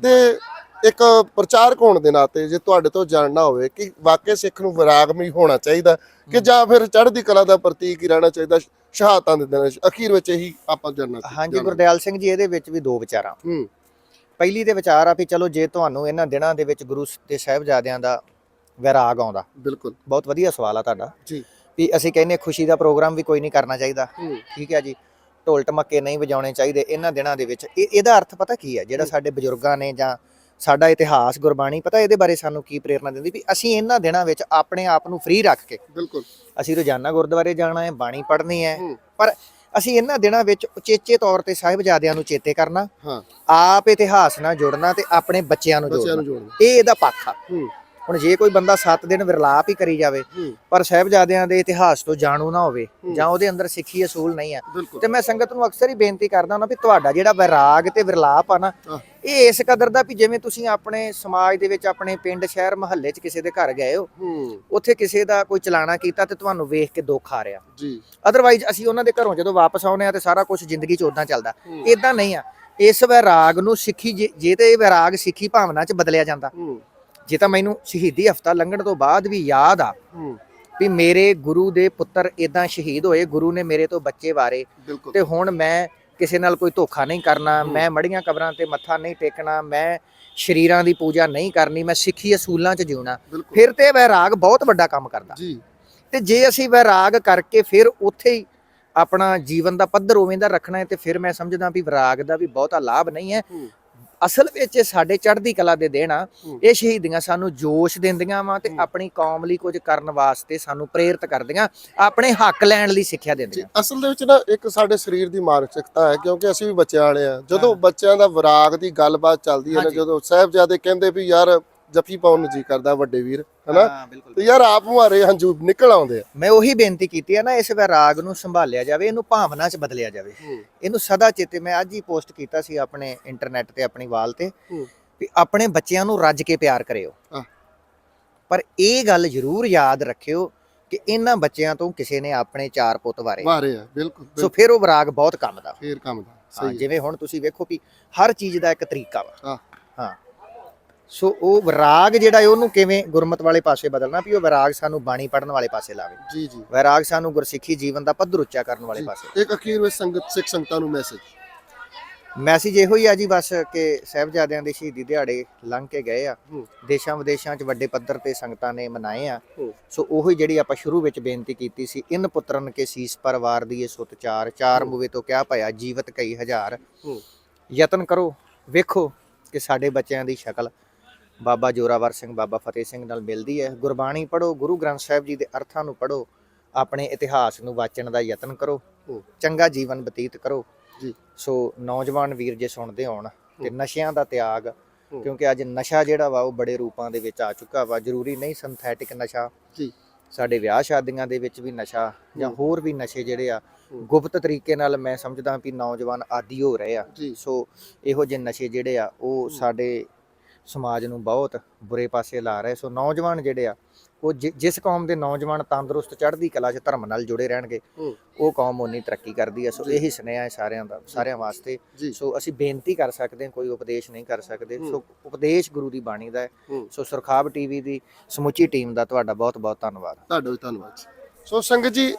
B: ਤੇ ਇੱਕ ਪ੍ਰਚਾਰਕ ਹੋਣ ਦੇ ਨਾਤੇ ਜੇ ਤੁਹਾਡੇ ਤੋਂ ਜਾਣਨਾ ਹੋਵੇ ਕਿ ਵਾਕਿਆ ਸਿੱਖ ਨੂੰ ਵਿਰਾਗਮਈ ਹੋਣਾ ਚਾਹੀਦਾ ਕਿ ਜਾਂ ਫਿਰ ਚੜ੍ਹਦੀ ਕਲਾ ਦਾ ਪ੍ਰਤੀਕ ਹੀ ਰਹਿਣਾ ਚਾਹੀਦਾ ਸ਼ਹਾਦਤਾਂ ਦੇ ਦਿਨਾਂ ਅਖੀਰ ਵਿੱਚ ਇਹੀ ਆਪਾਂ ਜਾਣਨਾ
A: ਹਾਂਜੀ
B: ਜਾਣਨਾ।
A: ਗੁਰਦਿਆਲ ਸਿੰਘ ਜੀ ਇਹਦੇ ਵਿੱਚ ਵੀ ਦੋ ਵਿਚਾਰਾਂ।
B: ਹੂੰ।
A: ਪਹਿਲੀ ਦੇ ਵਿਚਾਰ ਆ ਵੀ ਚਲੋ ਜੇ ਤੁਹਾਨੂੰ ਇਹਨਾਂ ਦਿਨਾਂ ਦੇ ਵਿੱਚ ਗੁਰੂ ਤੇ ਸਾਹਿਬਜ਼ਾਦਿਆਂ ਦਾ ਵਿਰਾਗ ਆਉਂਦਾ।
B: ਬਿਲਕੁਲ।
A: ਬਹੁਤ ਵਧੀਆ ਸਵਾਲ ਆ ਤੁਹਾਡਾ।
B: ਜੀ।
A: ਵੀ ਅਸੀਂ ਕਹਿੰਦੇ ਖੁਸ਼ੀ ਦਾ ਪ੍ਰੋਗਰਾਮ ਵੀ ਕੋਈ ਨਹੀਂ ਕਰਨਾ ਚਾਹੀਦਾ। ਠੀਕ ਹੈ ਜੀ। ਢੋਲ ਟਮੱਕੇ ਨਹੀਂ ਵਜਾਉਣੇ ਚਾਹੀਦੇ ਇਹਨਾਂ ਦਿਨਾਂ ਦੇ ਵਿੱਚ। ਇਹ ਇਹਦਾ ਅਰਥ ਪਤਾ ਕੀ ਹੈ ਜਿਹੜਾ। ਸਾਡੇ ਬਜ਼ੁਰਗਾਂ ਨੇ ਜਾਂ ਸਾਡਾ ਇਤਿਹਾਸ ਗੁਰਬਾਣੀ ਪਤਾ ਇਹਦੇ ਬਾਰੇ ਸਾਨੂੰ ਕੀ ਪ੍ਰੇਰਣਾ ਦਿੰਦੀ ਵੀ ਅਸੀਂ ਇਹਨਾਂ ਦਿਨਾਂ ਵਿੱਚ ਆਪਣੇ ਆਪ ਨੂੰ ਫ੍ਰੀ ਰੱਖ ਕੇ
B: ਬਿਲਕੁਲ।
A: ਅਸੀਂ ਰੋਜ਼ਾਨਾ ਗੁਰਦੁਆਰੇ ਜਾਣਾ ਹੈ ਬਾਣੀ ਪੜ੍ਹਨੀ ਹੈ ਪਰ ਅਸੀਂ ਇਹਨਾਂ ਦਿਨਾਂ ਵਿੱਚ ਉਚੇਚੇ ਤੌਰ ਤੇ ਸਾਹਿਬਜ਼ਾਦਿਆਂ ਨੂੰ ਚੇਤੇ ਕਰਨਾ
B: ਹਾਂ।
A: ਆਪ ਇਤਿਹਾਸ ਨਾਲ ਜੁੜਨਾ ਤੇ ਆਪਣੇ ਬੱਚਿਆਂ ਨੂੰ ਜੋੜਨਾ
B: ਨੂੰ ਜੋੜਨਾ।
A: ਇਹ ਇਹਦਾ ਪੱਖ ਆ।
B: ਹੂੰ।
A: ਹੁਣ ਜੇ ਕੋਈ ਬੰਦਾ 7 ਦਿਨ ਵਿਰਲਾਪ ਹੀ ਕਰੀ ਜਾਵੇ ਪਰ ਸਾਹਿਬਜ਼ਾਦਿਆਂ ਦੇ ਇਤਿਹਾਸ ਤੋਂ ਜਾਣੂ ਨਾ ਹੋਵੇ। ਜਾਂ ਉਹਦੇ ਅੰਦਰ ਸਿੱਖੀ ਅਸੂਲ ਨਹੀਂ ਆ ਤੇ ਮੈਂ ਸੰਗਤ ਨੂੰ ਅਕਸਰ ਹੀ ਬੇਨਤੀ ਕਰਦਾ ਹਾਂ ਵੀ ਤੁਹਾਡਾ ਜਿਹੜਾ ਵਿਰਾਗ ਤੇ ਵਿਰਲਾਪ ਆ ਨਾ ਇਹ ਇਸ ਕਦਰ ਦਾ ਵੀ ਜਿਵੇਂ ਤੁਸੀਂ ਆਪਣੇ ਸਮਾਜ ਦੇ ਵਿੱਚ ਆਪਣੇ ਪਿੰਡ ਸ਼ਹਿਰ ਮਹੱਲੇ 'ਚ ਕਿਸੇ ਦੇ ਘਰ ਗਏ ਹੋ ਉੱਥੇ ਕਿਸੇ ਦਾ ਕੋਈ ਚਲਾਣਾ ਕੀਤਾ ਤੇ ਤੁਹਾਨੂੰ ਵੇਖ ਕੇ ਦੁੱਖ ਆ ਰਿਹਾ।
B: ਜੀ।
A: ਅਦਰਵਾਈਜ਼ ਅਸੀਂ ਉਹਨਾਂ ਦੇ ਘਰੋਂ ਜਦੋਂ ਵਾਪਸ ਆਉਨੇ ਆ ਤੇ ਸਾਰਾ ਕੁਝ ਜ਼ਿੰਦਗੀ 'ਚ ਉਦਾਂ ਚੱਲਦਾ। ਇਦਾਂ ਨਹੀਂ ਆ। ਇਸ ਵਿਰਾਗ ਨੂੰ ਸਿੱਖੀ ਜੇ- ਤੇ ਇਹ ਵਿਰਾਗ ਸਿੱਖੀ ਭਾਵਨਾ 'ਚ ਬਦਲਿਆ ਜਾਂਦਾ। ਜੇ ਤਾਂ ਮੈਨੂੰ ਸ਼ਹੀਦੀ ਹਫਤਾ ਲੰਘਣ ਤੋਂ ਬਾਅਦ ਵੀ ਯਾਦ ਆ ਵੀ ਮੇਰੇ ਗੁਰੂ ਦੇ ਪੁੱਤਰ ਇਦਾਂ ਸ਼ਹੀਦ ਹੋਏ ਗੁਰੂ ਨੇ ਮੇਰੇ ਤੋਂ ਬੱਚੇ ਵਾਰੇ ਤੇ ਹੁਣ ਮੈਂ ਕਿਸੇ ਨਾਲ ਕੋਈ ਧੋਖਾ ਨਹੀਂ ਕਰਨਾ। ਮੈਂ ਮੜੀਆਂ ਕਬਰਾਂ ਤੇ ਮੱਥਾ ਨਹੀਂ ਟੇਕਣਾ ਮੈਂ ਸ਼ਰੀਰਾਂ ਦੀ ਪੂਜਾ ਨਹੀਂ ਕਰਨੀ ਮੈਂ ਸਿੱਖੀ ਅਸੂਲਾਂ 'ਚ ਜਿਉਣਾ ਫਿਰ ਤੇ ਵੈਰਾਗ ਬਹੁਤ ਵੱਡਾ ਕੰਮ ਕਰਦਾ।
B: ਜੀ।
A: ਤੇ ਜੇ ਅਸੀਂ ਵੈਰਾਗ ਕਰਕੇ ਫਿਰ ਉੱਥੇ ਹੀ ਆਪਣਾ ਜੀਵਨ ਦਾ ਪੱਧਰ ਉਵੇਂ ਦਾ ਰੱਖਣਾ ਹੈ ਤੇ ਫਿਰ ਮੈਂ ਸਮਝਦਾ ਵੀ ਵਿਰਾਗ ਦਾ ਵੀ ਬਹੁਤਾ ਲਾਭ ਨਹੀਂ ਹੂੰ। ਅਸਲ ਵਿੱਚ ਇਹ ਸਾਡੇ ਚੜ੍ਹਦੀ ਕਲਾ ਦੇ ਦੇਣਾ। ਇਹ ਸ਼ਹੀਦੀਆਂ ਸਾਨੂੰ ਜੋਸ਼ ਦਿੰਦੀਆਂ ਵਾ ਤੇ। ਆਪਣੀ ਕੌਮ ਲਈ ਕੁਝ ਕਰਨ ਵਾਸਤੇ ਸਾਨੂੰ ਪ੍ਰੇਰਿਤ ਕਰਦੀਆਂ ਆਪਣੇ ਹੱਕ ਲੈਣ ਲਈ ਸਿੱਖਿਆ ਦਿੰਦੀਆਂ
B: ਅਸਲ ਦੇ ਵਿੱਚ ਨਾ ਇੱਕ ਸਾਡੇ ਸਰੀਰ ਦੀ ਮਾਨਸਿਕਤਾ ਹੈ ਕਿਉਂਕਿ ਅਸੀਂ ਵੀ ਬੱਚਿਆਂ ਵਾਲੇ ਆ ਜਦੋਂ। ਬੱਚਿਆਂ ਦਾ ਵਿਰਾਗ ਦੀ ਗੱਲਬਾਤ ਚੱਲਦੀ ਹੈ ਨਾ। ਜਦੋਂ ਸਾਹਿਬਜ਼ਾਦੇ ਕਹਿੰਦੇ ਵੀ ਯਾਰ ਜੱਫੀ ਪਾਉਣ ਨੂੰ ਜੀ ਕਰਦਾ ਵੱਡੇ ਵੀਰ ਹਨਾ
A: ਹਾਂ ਬਿਲਕੁਲ
B: ਤੇ ਯਾਰ ਆਪ ਮੁਹਾਰੇ ਹੰਝੂ ਨਿਕਲ ਆਉਂਦੇ ਆ
A: ਮੈਂ ਉਹੀ ਬੇਨਤੀ ਕੀਤੀ ਹੈ ਨਾ ਇਸ ਵਿਰਾਗ ਨੂੰ ਸੰਭਾਲਿਆ ਜਾਵੇ ਇਹਨੂੰ ਭਾਵਨਾ 'ਚ ਬਦਲਿਆ ਜਾਵੇ ਇਹਨੂੰ ਸਦਾ ਚੇਤੇ ਮੈਂ ਅੱਜ ਹੀ ਪੋਸਟ ਕੀਤਾ ਸੀ ਆਪਣੇ ਇੰਟਰਨੈਟ ਤੇ ਆਪਣੀ ਵਾਲ ਤੇ
B: ਹੂੰ।
A: ਵੀ ਆਪਣੇ ਬੱਚਿਆਂ ਨੂੰ ਰੱਜ ਕੇ ਪਿਆਰ ਕਰਿਓ। ਪਰ ਇਹ ਗੱਲ ਜ਼ਰੂਰ ਯਾਦ ਰੱਖਿਓ ਕਿ ਇਹਨਾਂ ਬੱਚਿਆਂ ਤੋਂ ਕਿਸੇ ਨੇ ਆਪਣੇ ਚਾਰ ਪੁੱਤ ਵਾਰੇ
B: ਮਾਰੇ ਆ ਬਿਲਕੁਲ
A: ਸੋ
B: ਬਿਲਕੁਲ।
A: ਫਿਰ ਉਹ ਵਿਰਾਗ ਬਹੁਤ ਕੰਮ ਦਾ
B: ਫੇਰ ਕੰਮ ਦਾ
A: ਹਾਂ,
B: ਸਹੀ ਹੈ।
A: ਜਿਵੇਂ ਹੁਣ ਤੁਸੀਂ ਵੇਖੋ ਵੀ ਹਰ ਚੀਜ਼ ਦਾ ਇੱਕ ਤਰੀਕਾ ਵਾ
B: ਹਾਂ।
A: ਹਾਂ ਸੋ ਉਹ ਵਿਰਾਗ ਜਿਹੜਾ ਹੈ ਉਹਨੂੰ ਕਿਵੇਂ ਗੁਰਮਤ ਵਾਲੇ ਪਾਸੇ ਬਦਲਣਾ ਵੀ ਉਹ ਵਿਰਾਗ ਸਾਨੂੰ ਬਾਣੀ ਪੜਨ ਵਾਲੇ ਪਾਸੇ ਲਾਵੇ
B: ਜੀ ਜੀ
A: ਵਿਰਾਗ ਸਾਨੂੰ ਗੁਰਸਿੱਖੀ ਜੀਵਨ ਦਾ ਪੱਧਰ ਉੱਚਾ ਕਰਨ ਵਾਲੇ। ਪਾਸੇ
B: ਇੱਕ ਅਖੀਰ ਵਿੱਚ ਸੰਗਤ ਸਿੱਖ ਸੰਗਤਾਂ ਨੂੰ ਮੈਸੇਜ
A: ਮੈਸੇਜ ਇਹੋ ਹੀ ਆ ਜੀ ਬਸ ਕਿ ਸਾਹਿਬਜ਼ਾਦਿਆਂ ਦੇ ਸ਼ਹੀਦੀ ਦਿਹਾੜੇ ਲੰਘ ਕੇ ਗਏ ਆ। ਦੇਸ਼ਾਂ ਵਿਦੇਸ਼ਾਂ 'ਚ ਵੱਡੇ ਪੱਧਰ ਤੇ ਸੰਗਤਾਂ ਨੇ ਮਨਾਏ ਆ। ਸੋ ਉਹੀ ਜਿਹੜੀ ਆਪਾਂ ਸ਼ੁਰੂ ਵਿੱਚ ਬੇਨਤੀ ਕੀਤੀ ਸੀ ਇਨ ਪੁੱਤਰਨ ਕੇ ਸੀਸ ਪਰਵਾਰ ਦੀ ਇਹ ਸੁਤ ਚਾਰ ਚਾਰ। ਮੂਵੇ ਤੋਂ ਕਿਆ ਭਇਆ ਜੀਵਤ ਕਈ ਹਜ਼ਾਰ। ਯਤਨ ਕਰੋ ਵੇਖੋ ਕਿ ਸਾਡੇ ਬੱਚਿਆਂ ਦੀ ਸ਼ਕਲ ਬਾਬਾ ਜੋਰਾਵਰ ਸਿੰਘ ਬਾਬਾ ਫਤਿਹ ਸਿੰਘ ਨਾਲ ਮਿਲਦੀ ਹੈ ਗੁਰਬਾਣੀ ਪੜੋ ਗੁਰੂ ਗ੍ਰੰਥ ਸਾਹਿਬ ਜੀ ਦੇ ਅਰਥਾਂ ਨੂੰ ਪੜੋ ਆਪਣੇ ਇਤਿਹਾਸ ਨੂੰ ਵਾਚਣ ਦਾ ਯਤਨ ਕਰੋ। ਚੰਗਾ ਜੀਵਨ ਬਤੀਤ ਕਰੋ
B: ਜੀ।
A: ਸੋ ਨੌਜਵਾਨ ਵੀਰ ਜੇ ਸੁਣਦੇ ਹੋਣ ਤੇ। ਨਸ਼ਿਆਂ ਦਾ ਤਿਆਗ। ਕਿਉਂਕਿ ਅੱਜ ਨਸ਼ਾ ਜਿਹੜਾ ਵਾ ਉਹ ਬੜੇ ਰੂਪਾਂ ਦੇ ਵਿੱਚ ਆ ਚੁੱਕਾ ਵਾ ਜ਼ਰੂਰੀ ਨਹੀਂ ਸਿੰਥੈਟਿਕ ਨਸ਼ਾ
B: ਜੀ।
A: ਸਾਡੇ ਵਿਆਹ ਸ਼ਾਦੀਆਂ ਦੇ ਵਿੱਚ ਵੀ ਨਸ਼ਾ ਜਾਂ। ਹੋਰ ਵੀ ਨਸ਼ੇ ਜਿਹੜੇ ਆ। ਗੁਪਤ ਤਰੀਕੇ ਨਾਲ ਮੈਂ ਸਮਝਦਾ ਵੀ ਨੌਜਵਾਨ ਆਦੀ ਹੋ ਰਹੇ ਆ ਸੋ ਇਹੋ ਜਿਹੇ ਨਸ਼ੇ ਜਿਹੜੇ ਆ ਉਹ। ਸਾਡੇ ਸਮਾਜ ਨੂੰ ਬਹੁਤ ਬੁਰੇ ਪਾਸੇ ਲਾ ਰਹੇ ਸੋ ਨੌਜਵਾਨ ਜਿਹੜੇ ਆ ਉਹ ਜਿਸ ਕੌਮ ਦੇ ਨੌਜਵਾਨ ਤੰਦਰੁਸਤ ਚੜ੍ਹਦੀ ਕਲਾ 'ਚ ਧਰਮ ਨਾਲ ਜੁੜੇ ਰਹਿਣਗੇ। ਉਹ ਕੌਮ ਉਨੀ ਤਰੱਕੀ ਕਰਦੀ ਹੈ ਸੋ। ਇਹੀ ਸੁਨੇਹਾ ਹੈ ਸਾਰਿਆਂ ਦਾ ਸਾਰਿਆਂ ਵਾਸਤੇ ਸੋ ਅਸੀਂ ਬੇਨਤੀ ਕਰ ਸਕਦੇ ਹਾਂ ਕੋਈ ਉਪਦੇਸ਼ ਨਹੀਂ ਕਰ ਸਕਦੇ। ਸੋ ਉਪਦੇਸ਼ ਗੁਰੂ ਦੀ ਬਾਣੀ ਦਾ ਹੈ। ਸੋ ਸੁਰਖਾਬ ਟੀਵੀ ਦੀ ਸਮੁੱਚੀ ਟੀਮ ਦਾ ਤੁਹਾਡਾ ਬਹੁਤ ਬਹੁਤ ਧੰਨਵਾਦ
B: ਤੁਹਾਡਾ ਵੀ ਧੰਨਵਾਦ। ਸੋ ਸੰਗਤ ਜੀ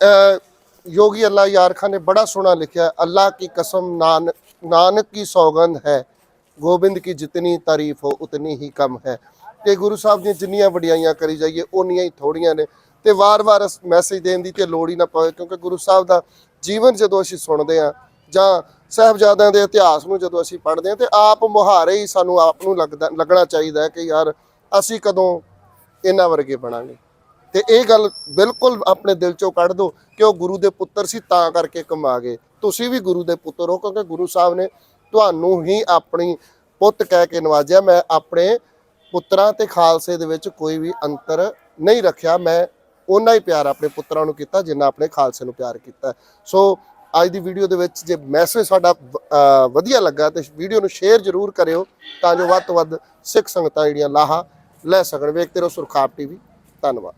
B: ਯੋਗੀ ਅੱਲਾ ਯਾਰ ਖਾਨ ਨੇ ਬੜਾ ਸੋਹਣਾ ਲਿਖਿਆ ਅੱਲਾ ਕੀ ਕਸਮ ਨਾਨ ਨਾਨਕ ਕੀ ਸੌਗੰਧ ਹੈ ਗੋਬਿੰਦ ਕੀ ਜਿਤਨੀ ਤਾਰੀਫ ਹੋ, ਉਤਨੀ ਹੀ ਕਮ ਹੈ। ਤੇ ਗੁਰੂ ਸਾਹਿਬ ਦੀਆਂ ਜਿੰਨੀਆਂ ਵਡਿਆਈਆਂ ਕਰੀ ਜਾਈਏ ਉਨੀਆਂ ਹੀ ਥੋੜੀਆਂ ਨੇ। ਤੇ ਵਾਰ-ਵਾਰ ਮੈਸੇਜ ਦੇਣ ਦੀ ਤੇ ਲੋੜ ਹੀ ਨਾ ਪਵੇ, ਕਿਉਂਕਿ ਗੁਰੂ ਸਾਹਿਬ ਦਾ ਜੀਵਨ ਜਦੋਂ ਅਸੀਂ ਸੁਣਦੇ ਹਾਂ, ਜਾਂ ਸਾਹਿਬਜ਼ਾਦਿਆਂ ਦੇ ਇਤਿਹਾਸ ਨੂੰ ਜਦੋਂ ਅਸੀਂ ਪੜ੍ਹਦੇ ਹਾਂ, ਤੇ ਆਪ ਮੁਹਾਰੇ ਹੀ ਸਾਨੂੰ ਆਪ ਨੂੰ ਲੱਗਦਾ, ਲੱਗਣਾ ਚਾਹੀਦਾ ਹੈ ਕਿ ਯਾਰ ਅਸੀਂ ਕਦੋਂ ਇਹਨਾਂ ਵਰਗੇ ਬਣਾਂਗੇ। ਤੇ ਇਹ ਗੱਲ ਬਿਲਕੁਲ ਆਪਣੇ ਦਿਲ ਚੋਂ ਕੱਢ ਦਿਓ ਕਿ ਉਹ ਗੁਰੂ ਦੇ ਪੁੱਤਰ ਸੀ, ਤਾਂ ਕਰਕੇ ਕਮਾ ਗਏ। ਤੁਸੀਂ ਵੀ ਗੁਰੂ ਦੇ ਪੁੱਤਰ ਹੋ, ਕਿਉਂਕਿ ਗੁਰੂ ਸਾਹਿਬ ਨੇ ਤੁਹਾਨੂੰ ਹੀ ਆਪਣੀ ਪੁੱਤ ਕਹਿ ਕੇ ਨਵਾਜਿਆ। ਮੈਂ ਆਪਣੇ ਪੁੱਤਰਾਂ ਤੇ ਖਾਲਸੇ ਦੇ ਵਿੱਚ ਕੋਈ ਵੀ ਅੰਤਰ ਨਹੀਂ ਰੱਖਿਆ। ਮੈਂ ਉਹਨਾਂ ਹੀ ਪਿਆਰ ਆਪਣੇ ਪੁੱਤਰਾਂ ਨੂੰ ਕੀਤਾ, ਜਿੰਨਾ ਆਪਣੇ ਖਾਲਸੇ ਨੂੰ ਪਿਆਰ ਕੀਤਾ। ਸੋ ਅੱਜ ਦੀ ਵੀਡੀਓ ਦੇ ਵਿੱਚ ਜੇ ਮੈਸੇਜ ਸਾਡਾ ਵਧੀਆ ਲੱਗਾ ਤੇ ਵੀਡੀਓ ਨੂੰ ਸ਼ੇਅਰ ਜ਼ਰੂਰ ਕਰਿਓ, ਤਾਂ ਜੋ ਵੱਧ ਤੋਂ ਵੱਧ ਸਿੱਖ ਸੰਗਤਾਂ ਜਿਹੜੀਆਂ ਲਾਹਾ ਲੈ ਸਕਣ। ਵੇਖਦੇ ਰਹੋ ਸੁਰਖਾਬ ਟੀਵੀ। ਧੰਨਵਾਦ।